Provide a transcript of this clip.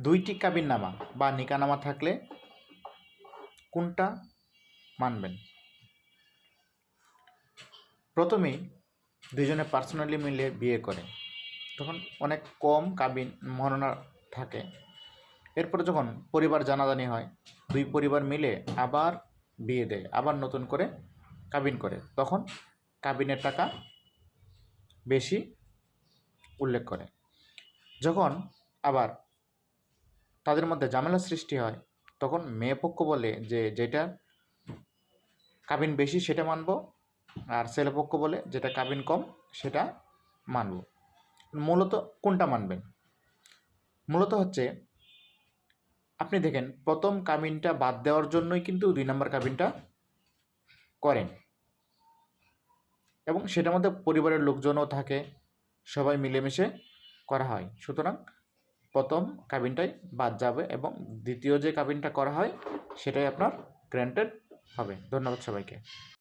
দুইটি কাবিননামা বা নিকানামা থাকলে কোনটা মানবেন? প্রথমেই দুজনে পার্সোনালি মিলে বিয়ে করে। তখন অনেক কম কাবিন মহরণা থাকে। এরপরে যখন পরিবার জানাজানি হয়, দুই পরিবার মিলে আবার বিয়ে দেয়, আবার নতুন করে কাবিন করে। তখন কাবিনের টাকা বেশি উল্লেখ করে। যখন আবার তাদের মধ্যে ঝামেলা সৃষ্টি হয়, তখন মেয়ে পক্ষ বলে যে যেটা কাবিন বেশি সেটা মানব, আর ছেলে পক্ষ বলে যেটা কাবিন কম সেটা মানব। মূলত কোনটা মানবেন? মূলত হচ্ছে, আপনি দেখেন প্রথম কাবিনটা বাদ দেওয়ার জন্যই কিন্তু দুই নম্বর কাবিনটা করেন। এবং সেটার মধ্যে পরিবারের লোকজনও থাকে, সবাই মিলেমিশে করা হয়। সুতরাং প্রথম কাবিনটাই বাদ যাবে এবং দ্বিতীয় যে কাবিনটা করা হয়, সেটাই আপনার গ্র্যান্টেড হবে। ধন্যবাদ সবাইকে।